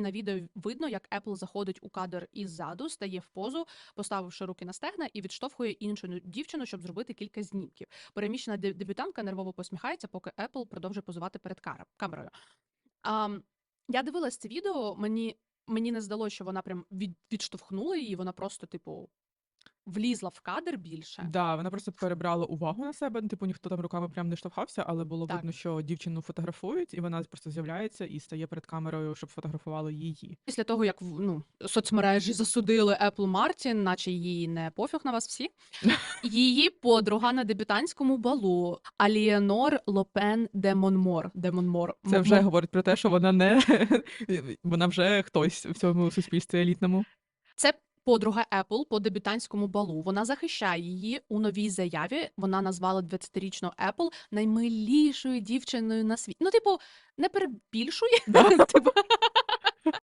На відео видно, як Apple заходить у кадр іззаду, стає в позу, поставивши руки на стегна і відштовхує іншу дівчину, щоб зробити кілька знімків. Переміщена де- дебютантка нервово посміхається, поки Apple продовжує позувати перед камерою. А, я дивилась це відео, мені, мені не здалося, що вона прям від, відштовхнула її, вона просто, типу, влізла в кадр більше. Да, вона просто перебрала увагу на себе. ну, Типу, ніхто там руками прям не штовхався, але було Так. видно, що дівчину фотографують, і вона просто з'являється і стає перед камерою, щоб фотографували її. Після того, як в- ну, соцмережі засудили Apple Мартін, наче їй не пофіг на вас всі. Її подруга на дебютантському балу Алієнор Лопен де Монмор. Де Монмор. Це М- вже М- говорить про те, що вона не вона вже хтось в цьому суспільстві елітному. Це подруга Apple по дебютантському балу. Вона захищає її у новій заяві. Вона назвала 20-річну Apple наймилішою дівчиною на світі. Ну, типу, не перебільшує. Типу,